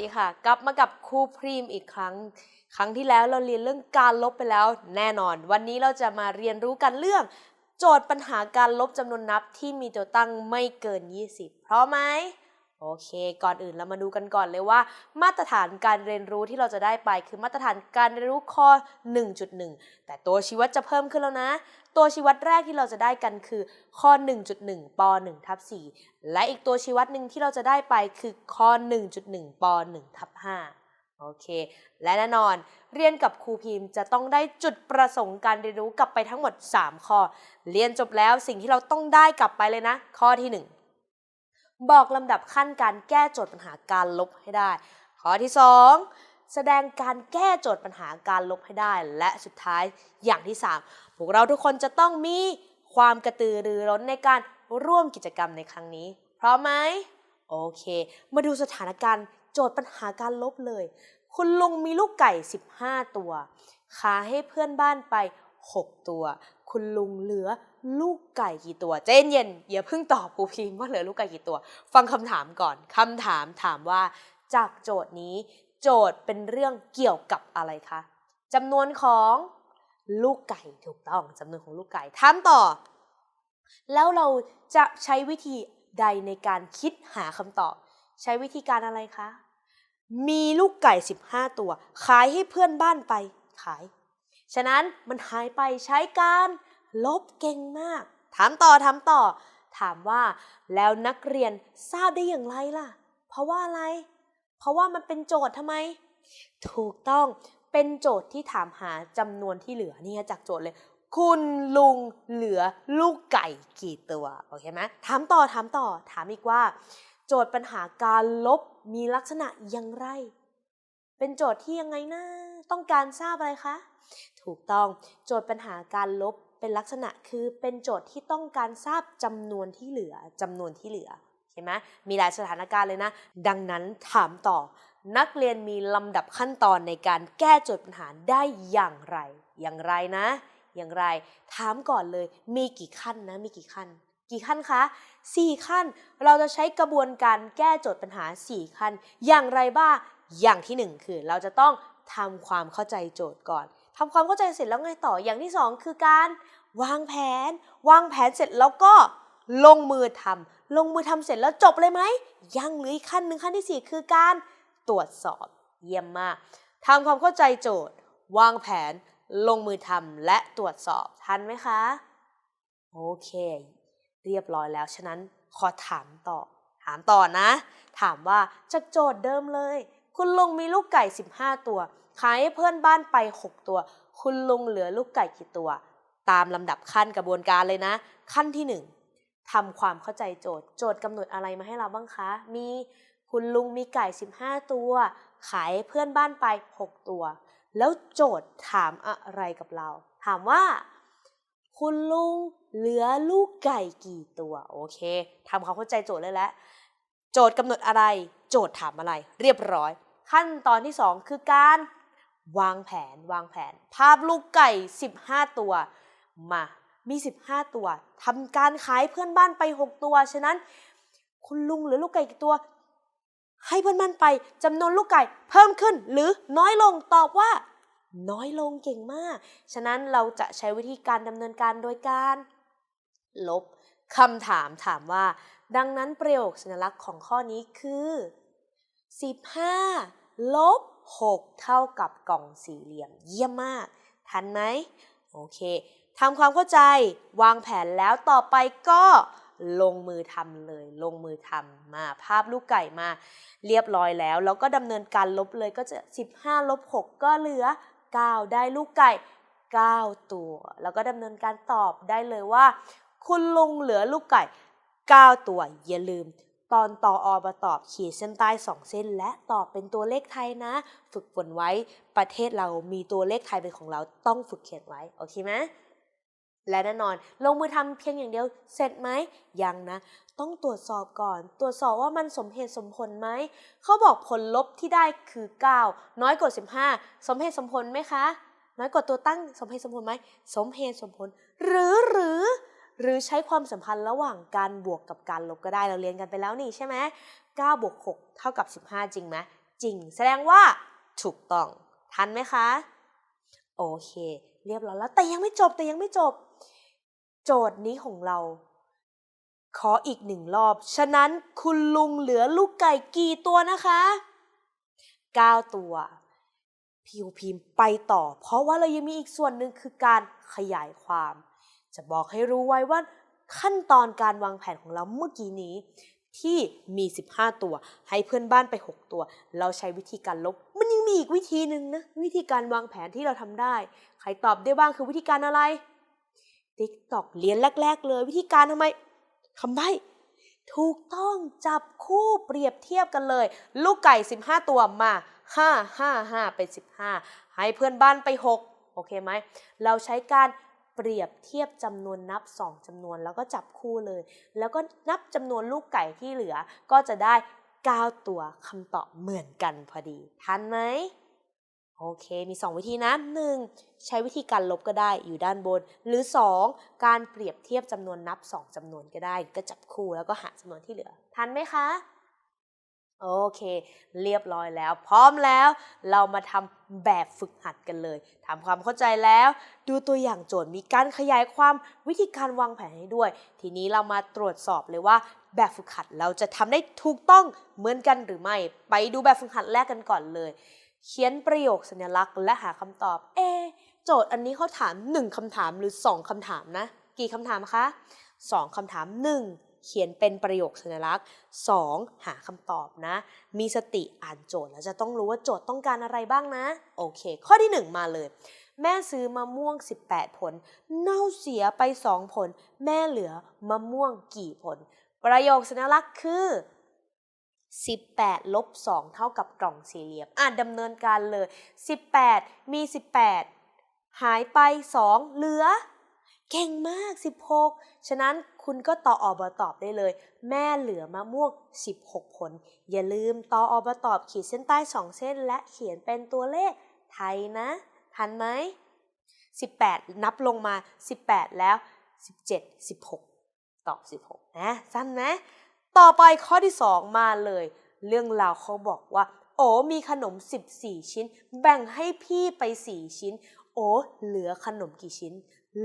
ดีค่ะ กลับมากับครูพรีมอีกครั้ง ครั้งที่แล้วเราเรียนเรื่องการลบไปแล้วแน่นอน วันนี้เราจะมาเรียนรู้กันเรื่อง โจทย์ปัญหาการลบจำนวนนับที่มีตัวตั้งไม่เกิน 20 พร้อมไหม โอเค ก่อนอื่นเรามาดูกันก่อนเลยว่า มาตรฐานการเรียนรู้ที่เราจะได้ไปคือมาตรฐานการเรียนรู้ข้อ 1.1 แต่ตัวชี้วัดจะเพิ่มขึ้นแล้วนะ ตัวชี้วัดแรกที่เราจะได้กันคือข้อ 1.1ป1ทับ4และอีกตัวชี้วัดหนึ่งที่เราจะได้ไปคือข้อ 1.1ป1ทับ5โอเค และแน่นอนเรียนกับครูพิมพ์จะต้องได้จุดประสงค์การเรียนรู้กลับไปทั้งหมด 3 ข้อ เรียนจบแล้วสิ่งที่เราต้องได้กลับไปเลยนะ ข้อที่ 1 บอกลำดับขั้นการแก้โจทย์ปัญหาการลบให้ได้ ข้อที่ 2 แสดงการแก้โจทย์ปัญหาการลบให้ได้ และสุดท้ายอย่างที่ 3 พวกเราทุกคนจะต้องมีความกระตือรือร้นในการร่วมกิจกรรมในครั้งนี้ พร้อมไหมโอเค มาดูสถานการณ์โจทย์ปัญหาการลบเลย คุณลุงมีลูกไก่ 15 ตัวขายให้เพื่อนบ้านไป 6 ตัว คุณลุงเหลือ ลูกไก่กี่ตัวใจนเย็นอย่าเพิ่งตอบครูพิมพ์ว่าเหลือลูกไก่กี่ตัว ฟังคำถามก่อนคำถามถามว่า จากโจทย์นี้ โจทย์เป็นเรื่องเกี่ยวกับอะไรคะจำนวนของลูกไก่ถูกต้องจำนวนของลูกไก่ถามต่อ แล้วเราจะใช้วิธีใดในการคิดหาคำตอบ ใช้วิธีการอะไรคะ มีลูกไก่ 15 ตัว ขายให้เพื่อนบ้านไปขาย ฉะนั้นมันหายไปใช้การ ลบเก่งมาก ถามต่อถามต่อ ถามว่า แล้วนักเรียนทราบได้อย่างไรล่ะ เพราะว่าอะไร เพราะว่ามันเป็นโจทย์ทำไม ถูกต้องเป็นโจทย์ที่ถามหาจำนวนที่เหลือเนี่ยจากโจทย์เลย คุณลุงเหลือลูกไก่กี่ตัวโอเคไหมถามต่อถามต่อ ถามอีกว่า โจทย์ปัญหาการลบมีลักษณะอย่างไร เป็นโจทย์ที่ยังไงนะต้องการทราบอะไรคะ ถูกต้องโจทย์ปัญหาการลบ เป็นลักษณะคือเป็นโจทย์ที่ต้องการทราบจำนวนที่เหลือจำนวนที่เหลือเห็นไหมมีหลายสถานการณ์เลยนะ ดังนั้นถามต่อ นักเรียนมีลำดับขั้นตอนในการแก้โจทย์ปัญหาได้อย่างไร อย่างไรนะ อย่างไร ถามก่อนเลยมีกี่ขั้นนะ มีกี่ขั้น กี่ขั้นคะ 4 ขั้น เราจะใช้กระบวนการแก้โจทย์ปัญหา 4 ขั้น อย่างไรบ้าง อย่างที่ 1 คือเราจะต้องทำความเข้าใจโจทย์ก่อน ทำความเข้าใจเสร็จแล้วไงต่ออย่างที่ 2 คือการวางแผน วางแผนเสร็จแล้วก็ลงมือทำลงมือทำเสร็จแล้วจบเลยไหมยังเหลืออีกขั้นหนึ่งขั้นที่ 4 คือการตรวจสอบ เยี่ยมมากทำความเข้าใจโจทย์ วางแผน ลงมือทำและตรวจสอบทันไหมคะ โอเค เรียบร้อยแล้ว ฉะนั้นขอถามต่อ ถามต่อนะ ถามว่าจากโจทย์เดิมเลย คุณลุงมีลูกไก่ 15 ตัว ขายให้เพื่อนบ้านไป 6 ตัว คุณลุงเหลือลูกไก่กี่ตัว ตามลำดับขั้นกระบวนการเลยนะ ขั้นที่ 1ทำความเข้าใจโจทย์ โจทย์กำหนดอะไรมาให้เราบ้างคะ มีคุณลุงมีไก่ 15 ตัว ขายเพื่อนบ้านไป 6 ตัว แล้วโจทย์ถามอะไรกับเรา ถามว่า คุณลุงเหลือลูกไก่กี่ตัวโอเคทำความเข้าใจโจทย์เลยแล้วโจทย์กำหนดอะไร โจทย์ถามอะไร เรียบร้อย ขั้นตอนที่ 2 คือการ วางแผนวางแผน ภาพลูกไก่ 15 ตัว มามี 15 ตัวทำการขายเพื่อนบ้านไป 6 ตัว ฉะนั้น คุณลุงเหลือลูกไก่กี่ตัว ให้เพื่อนบ้านไปจำนวนลูกไก่ เพิ่มขึ้นหรือน้อยลงตอบว่า น้อยลงเก่งมาก ฉะนั้นเราจะใช้วิธีการดำเนินการโดยการ ลบคำถามถามว่า ดังนั้นประโยคสัญลักษณ์ของข้อนี้คือ 15 ลบ 6 เท่ากับกล่องสี่เหลี่ยม เยี่ยมมาก ทันไหมโอเคทำความเข้าใจวางแผนแล้วต่อไปก็ลงมือทำเลย ลงมือทำมาภาพลูกไก่มา เรียบร้อยแล้ว แล้วก็ดำเนินการลบเลยก็จะ 15ลบ6ก็เหลือ 9 ได้ลูกไก่ 9 ตัว แล้วก็ดำเนินการตอบได้เลยว่า คุณลุงเหลือลูกไก่ 9 ตัวอย่าลืม ตอนต่ออมาตอบขีดเส้นใต้2เส้น และตอบเป็นตัวเลขไทยนะ ฝึกฝนไว้ประเทศเรามีตัวเลขไทยเป็นของเราต้องฝึกเขียนไว้โอเคไหมและแน่นอน ลงมือทำเพียงอย่างเดียวเสร็จไหมยังนะ ต้องตรวจสอบก่อน ตรวจสอบว่ามันสมเหตุสมผลไหมเขาบอกผลลบที่ได้คือ 9 น้อยกว่า 15 สมเหตุสมผลไหมคะ น้อยกว่าตัวตั้งสมเหตุสมผลไหมสมเหตุสมผล หรือหรือ หรือใช้ความสัมพันธ์ระหว่างการบวกกับการลบก็ได้เราเรียนกันไปแล้วนี่ใช่ไหม9บวก6เท่ากับ 15 จริงไหมจริง แสดงว่าถูกต้อง ทันไหมคะ โอเค เรียบร้อยแล้วแต่ยังไม่จบแต่ยังไม่จบ โจทย์นี้ของเรา ขออีกหนึ่งรอบ ฉะนั้นคุณลุงเหลือลูกไก่กี่ตัวนะคะ 9 ตัวพิวพิมพ์ไปต่อ เพราะว่าเรายังมีอีกส่วนหนึ่งคือการขยายความ จะบอกให้รู้ไว้ว่าขั้นตอนการวางแผนของเราเมื่อกี้นี้ ที่มี 15 ตัว ให้เพื่อนบ้านไป 6 ตัว เราใช้วิธีการลบ มันยังมีอีกวิธีหนึ่งนะ วิธีการวางแผนที่เราทำได้ ใครตอบได้บ้างคือวิธีการอะไรติ๊กตอกเรียนแรก ๆ เลย วิธีการทำไมคำใบ้ถูกต้องจับคู่เปรียบเทียบกันเลย ลูกไก่ 15 ตัวมา 5 5 5 เป็น 15 ให้เพื่อนบ้านไป 6 โอเคไหม เราใช้การ เปรียบเทียบจำนวนนับ 2จำนวนแล้วก็จับคู่เลย แล้วก็นับจำนวนลูกไก่ที่เหลือก็จะได้ 9 ตัวคำตอบเหมือนกันพอดี ทันไหมโอเค มี 2 วิธีนะ 1. ใช้วิธีการลบก็ได้อยู่ด้านบน หรือ 2. การเปรียบเทียบจำนวนนับ 2จำนวนก็ได้ ก็จับคู่แล้วก็หาจำนวนที่เหลือ ทันไหมคะ โอเค เรียบร้อยแล้ว พร้อมแล้ว เรามาทำแบบฝึกหัดกันเลยทำความเข้าใจแล้ว ดูตัวอย่างโจทย์มีการขยายความวิธีการวางแผนให้ด้วย ทีนี้เรามาตรวจสอบเลยว่า แบบฝึกหัดเราจะทำได้ถูกต้องเหมือนกันหรือไม่ ไปดูแบบฝึกหัดแรกกันก่อนเลย เขียนประโยคสัญลักษณ์ และหาคำตอบ เอ โจทย์อันนี้เขาถาม 1คำถามหรือ 2คำถามนะ กี่คำถามคะ 2คำถาม 1 เขียนเป็นประโยคสัญลักษณ์ 2 หาคำตอบนะ มีสติอ่านโจทย์แล้วจะต้องรู้ว่าโจทย์ต้องการอะไรบ้างนะ โอเค ข้อที่ 1 มาเลย แม่ซื้อมะม่วง 18 ผล เน่าเสียไป 2 ผล แม่เหลือมะม่วงกี่ผล ประโยคสัญลักษณ์คือ18ลบ2เท่ากับกล่องสี่เหลี่ยม อ่านดำเนินการเลย 18 มี 18 หายไป 2 เหลือ เก่งมาก 16 ฉะนั้น คุณก็ต่ออบตอบได้เลย แม่เหลือมะม่วง 16 ผล อย่าลืมต่ออบตอบขีดเส้นใต้ 2 เส้น และเขียนเป็นตัวเลขไทยนะ ทันไหม 18 นับลงมา 18 แล้ว 17 16 ตอบ 16 นะ สั้นนะ ต่อไปข้อที่ 2 มาเลย เรื่องราวเขาบอกว่า โอ้มีขนม 14 ชิ้น แบ่งให้พี่ไป 4 ชิ้น โอ้เหลือขนมกี่ชิ้น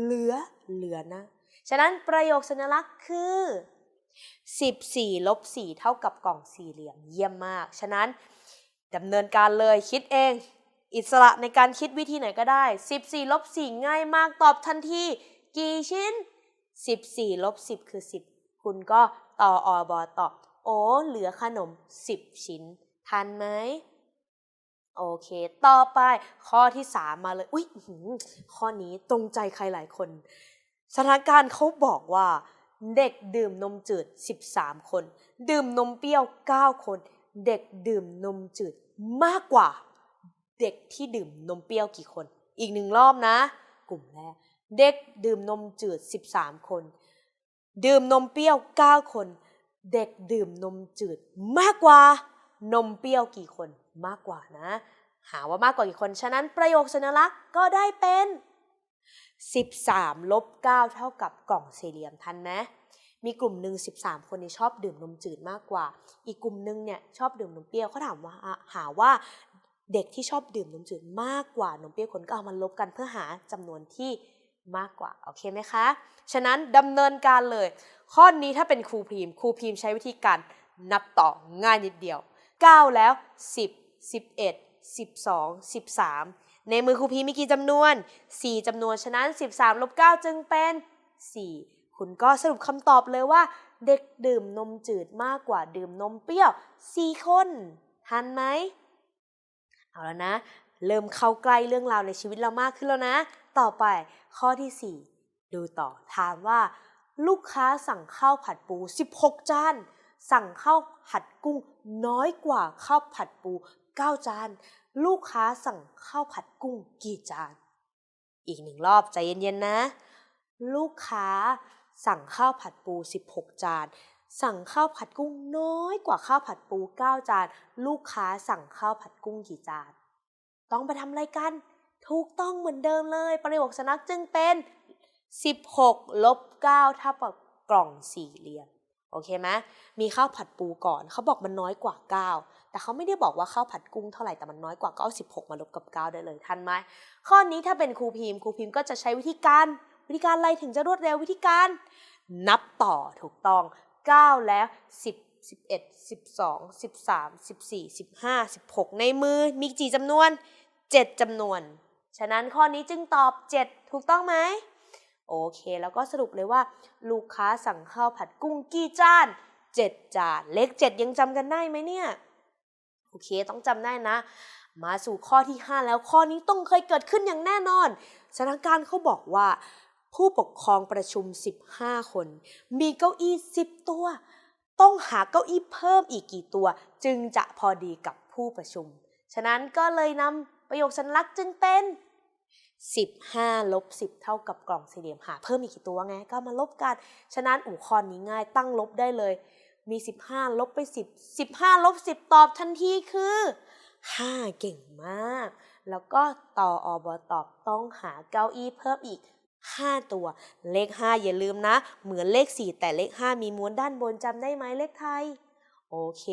เหลือเหลือนะ ฉะนั้นประโยคสัญลักษณ์คือ 14ลบ4เท่ากับกล่องสี่เหลี่ยมเยี่ยมมาก ฉะนั้นดำเนินการเลยคิดเอง อิสระในการคิดวิธีไหนก็ได้ 14ลบ4ง่ายมากตอบทันที กี่ชิ้น 14ลบ10 คือ 10 คุณก็ต่ออบอตอบ โอ้เหลือขนม 10 ชิ้น ทันไหมโอเค ต่อไปข้อที่ 3 มาเลย อุ๊ย ข้อนี้ตรงใจใครหลายคน สถานการณ์เขาบอกว่า เด็กดื่มนมจืด 13 คน ดื่มนมเปรี้ยว 9 คน เด็กดื่มนมจืดมากกว่า เด็กที่ดื่มนมเปรี้ยวกี่คน อีกหนึ่งรอบนะ กลุ่มแรกเด็กดื่มนมจืด 13 คน ดื่มนมเปรี้ยว 9 คน เด็กดื่มนมจืดมากกว่า นมเปรี้ยวกี่คนมากกว่านะหาว่ามากกว่ากี่คน ฉะนั้นประโยคสัญลักษณ์ก็ได้เป็น 13ลบ9เท่ากับกล่องสี่เหลี่ยมทันไหมมีกลุ่มหนึ่ง13 คนที่ชอบดื่มนมจืดมากกว่า อีกกลุ่มหนึ่งเนี่ยชอบดื่มนมเปรี้ยวเขาถามว่าหาว่าเด็กที่ชอบดื่มนมจืดมากกว่านมเปรี้ยวคนก็เอามาลบกันเพื่อหาจำนวนที่มากกว่าโอเคไหมคะ ฉะนั้นดำเนินการเลย ข้อนี้ถ้าเป็นครูพิมพ์ครูพิมพ์ใช้วิธีการนับต่อง่ายนิดเดียว 9 แล้ว 10 11 12 13 ในมือครูพีมีกี่จำนวน 4จำนวนฉะนั้น 13ลบ9จึงเป็น 4 คุณก็สรุปคำตอบเลยว่า เด็กดื่มนมจืดมากกว่าดื่มนมเปรี้ยว 4 คน ทันไหม เอาแล้วนะ เริ่มเข้าใกล้เรื่องราวในชีวิตเรามากขึ้นแล้วนะ ต่อไปข้อที่ 4 ดูต่อถามว่า ลูกค้าสั่งข้าวผัดปู 16 จานสั่งข้าวผัดกุ้งน้อยกว่าข้าวผัดปู 9 จาน ลูกค้าสั่งข้าวผัดกุ้งกี่จาน อีกหนึ่งรอบใจเย็นๆนะ ลูกค้าสั่งข้าวผัดปู 16 จาน สั่งข้าวผัดกุ้งน้อยกว่าข้าวผัดปู 9 จาน ลูกค้าสั่งข้าวผัดกุ้งกี่จาน ต้องไปทำอะไรกัน ถูกต้องเหมือนเดิมเลย ประโยคสนักจึงเป็น 16ลบ9เท่ากับกล่องสี่เหลี่ยม โอเคไหมมีข้าวผัดปูก่อน เขาบอกมันน้อยกว่า 9 แต่เขาไม่ได้บอกว่าข้าวผัดกุ้งเท่าไหร่แต่มันน้อยกว่าก็เอา16 มาลบกับ 9 ได้เลยทันไหมข้อนี้ถ้าเป็นครูพิมพ์ครูพิมพ์ก็จะใช้วิธีการวิธีการอะไรถึงจะรวดเร็ววิธีการ นับต่อถูกต้อง 9 แล้ว 10 11 12 13 14 15 16 ในมือมีกี่จำนวน 7 จำนวน ฉะนั้นข้อนี้จึงตอบ 7 ถูกต้องไหม โอเค แล้วก็สรุปเลยว่า ลูกค้าสั่งข้าวผัดกุ้งกี่จาน 7 จาน เลข 7 ยังจำกันได้ไหมเนี่ย โอเค ต้องจำได้นะ มาสู่ข้อที่ 5 แล้วข้อนี้ต้องเคยเกิดขึ้นอย่างแน่นอนสถานการณ์เขาบอกว่า ผู้ปกครองประชุม 15 คน มีเก้าอี้ 10 ตัว ต้องหาเก้าอี้เพิ่มอีกกี่ตัว จึงจะพอดีกับผู้ประชุม ฉะนั้นก็เลยนำประโยคสัญลักษณ์จึงเป็น 15ลบ10 เท่ากับกล่องสี่เหลี่ยมหาเพิ่มอีกกี่ตัวไง ก็มาลบกัน ฉะนั้นอูข้อนี้ง่ายตั้งลบได้เลย มี 15 ลบไป 10 15 ลบ 10 ตอบทันทีคือ 5 เก่งมาก แล้วก็ต่ออบตอบต้องหาเก้าอี้เพิ่มอีก 5 ตัว เลข 5 อย่าลืมนะ เหมือนเลข 4 แต่เลข 5 มีม้วนด้านบนจำได้ไหมเลขไทย โอเค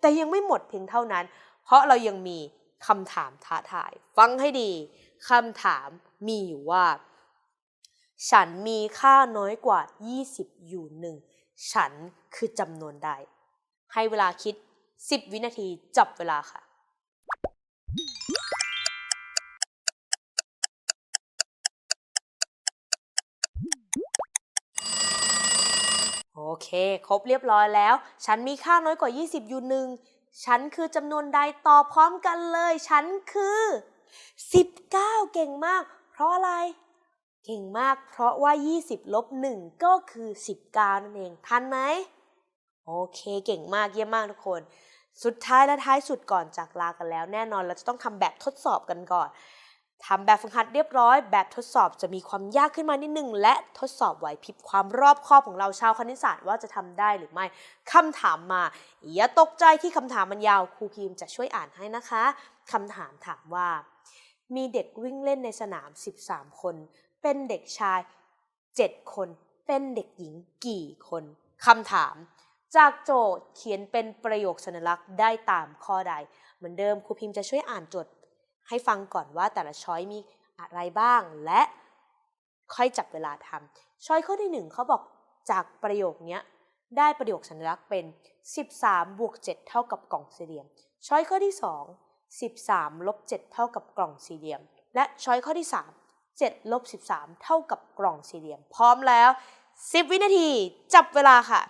แต่ยังไม่หมดเพียงเท่านั้น เพราะเรายังมีคำถามท้าทาย ฟังให้ดีคำถามมีอยู่ว่า ฉันมีค่าน้อยกว่า 20 อยู่หนึ่ง ฉันคือจำนวนใด ให้เวลาคิด 10 วินาทีจับเวลาค่ะโอเค ครบเรียบร้อยแล้ว ฉันมีค่าน้อยกว่า 20 อยู่หนึ่ง ฉันคือจำนวนใดตอบพร้อมกันเลย ฉันคือ 19 เก่งมาก เพราะอะไร เก่งมากเพราะว่า 20 ลบ 1 ก็คือ 19 นั่นเองทันไหม โอเคเก่งมากเยี่ยมมากทุกคน สุดท้ายและท้ายสุดก่อนจากลากันแล้ว แน่นอนเราจะต้องทำแบบทดสอบกันก่อนทำแบบฝึกหัดเรียบร้อย แบบทดสอบจะมีความยากขึ้นมานิดนึง และทดสอบไหวพริบความรอบคอบของเราชาวคณิตศาสตร์ว่าจะทำได้หรือไม่คำถามมา อย่าตกใจที่คำถามมันยาวครูพิมจะช่วยอ่านให้นะคะคำถามถามว่า มีเด็กวิ่งเล่นในสนาม 13 คน เป็นเด็กชาย 7 คน เป็นเด็กหญิงกี่คนคำถาม จากโจทย์เขียนเป็นประโยคสัญลักษณ์ได้ตามข้อใด เหมือนเดิมครูพิมพ์จะช่วยอ่านโจทย์ให้ฟังก่อนว่าแต่ละช้อยมีอะไรบ้างและค่อยจับเวลาทำช้อยข้อที่หนึ่งเขาบอกจากประโยคนี้ได้ประโยคสัญลักษณ์เป็น 13บวก7เท่ากับกล่องสี่เหลี่ยม ช้อยข้อที่ 2 13ลบ7เท่ากับกล่องสี่เหลี่ยม และช้อยข้อที่ 3 7ลบ13 เท่ากับกล่องสี่เหลี่ยม พร้อมแล้ว 10 วินาที จับเวลาค่ะ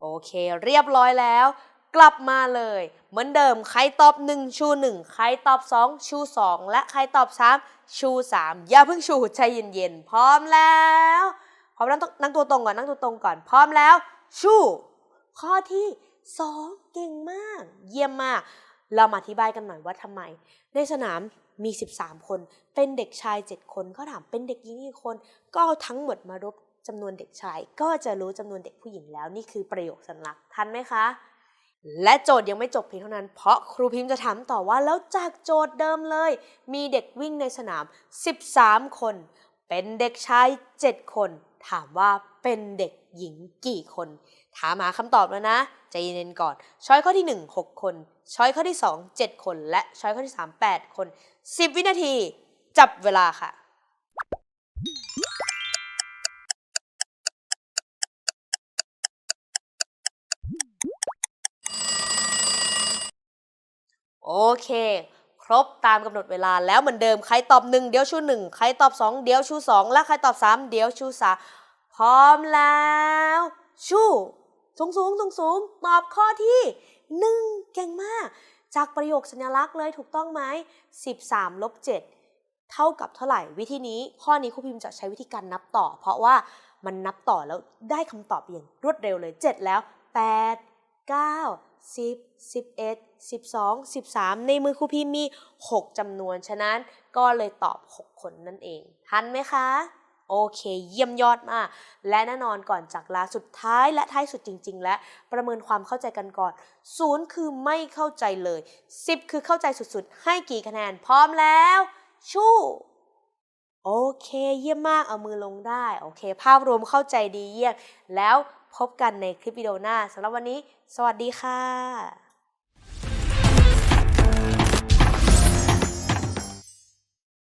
โอเค เรียบร้อยแล้ว กลับมาเลย เหมือนเดิมใครตอบ 1 ชู 1 ใครตอบ 2 ชู 2 และใครตอบ 3 ชู 3 อย่าเพิ่งชูใจเย็นๆ พร้อมแล้ว พร้อมแล้วนั่งตัวตรงก่อนนั่งตัวตรงก่อน พร้อมแล้ว ชู ข้อที่ 2 เก่งมาก เยี่ยมมาก เรามาอธิบายกันหน่อยว่าทำไม ในสนามมี 13 คน เป็นเด็กชาย 7 คนเขาถามเป็นเด็กหญิงกี่คน ก็เอาทั้งหมดมารบจำนวนเด็กชาย ก็จะรู้จำนวนเด็กผู้หญิงแล้วนี่คือประโยคสัญลักษณ์ทันไหมคะและโจทย์ยังไม่จบเพียงเท่านั้น เพราะครูพิมพ์จะถามต่อว่าแล้วจากโจทย์เดิมเลย มีเด็กวิ่งในสนาม 13 คน เป็นเด็กชาย 7 คน ถามว่าเป็นเด็กหญิงกี่คน ถามหาคำตอบแล้วนะ ใจเย็นๆก่อน ช้อยข้อที่ 1 6 คน ช้อยข้อที่ 2 7 คน และช้อยข้อที่ 3 8 คน 10 วินาที จับเวลาค่ะโอเค ครบตามกำหนดเวลาแล้วเหมือนเดิมใครตอบ 1 เดี๋ยวชู1ใครตอบ 2 เดี๋ยวชู 2 และใครตอบ 3 เดี๋ยวชู3พร้อมแล้ว ชูสูงสูงสูงสูงตอบข้อที่ 1 เก่งมาก จากประโยคสัญลักษณ์เลยถูกต้องไหม13ลบ7เท่ากับเท่าไหร่ วิธีนี้ข้อนี้ครูพิมพ์จะใช้วิธีการนับต่อ เพราะว่ามันนับต่อแล้วได้คำตอบอย่างรวดเร็วเลย 7 แล้ว 8 9 10 11 12 13 ในมือครูพิมพ์มี 6จำนวน ฉะนั้นก็เลยตอบ 6 คนนั่นเอง ทันไหมคะ โอเค เยี่ยมยอดมาก และแน่นอนก่อนจากลาสุดท้ายและท้ายสุดจริง ๆ และประเมินความเข้าใจกันก่อน 0 คือไม่เข้าใจเลย 10 คือเข้าใจสุดๆ ให้กี่คะแนน พร้อมแล้ว ชู่โอเค เยี่ยมมาก เอามือลงได้ โอเค ภาพรวมเข้าใจดีเยี่ยม แล้วพบกันในคลิปวิดีโอหน้าสำหรับวันนี้ สวัสดีค่ะ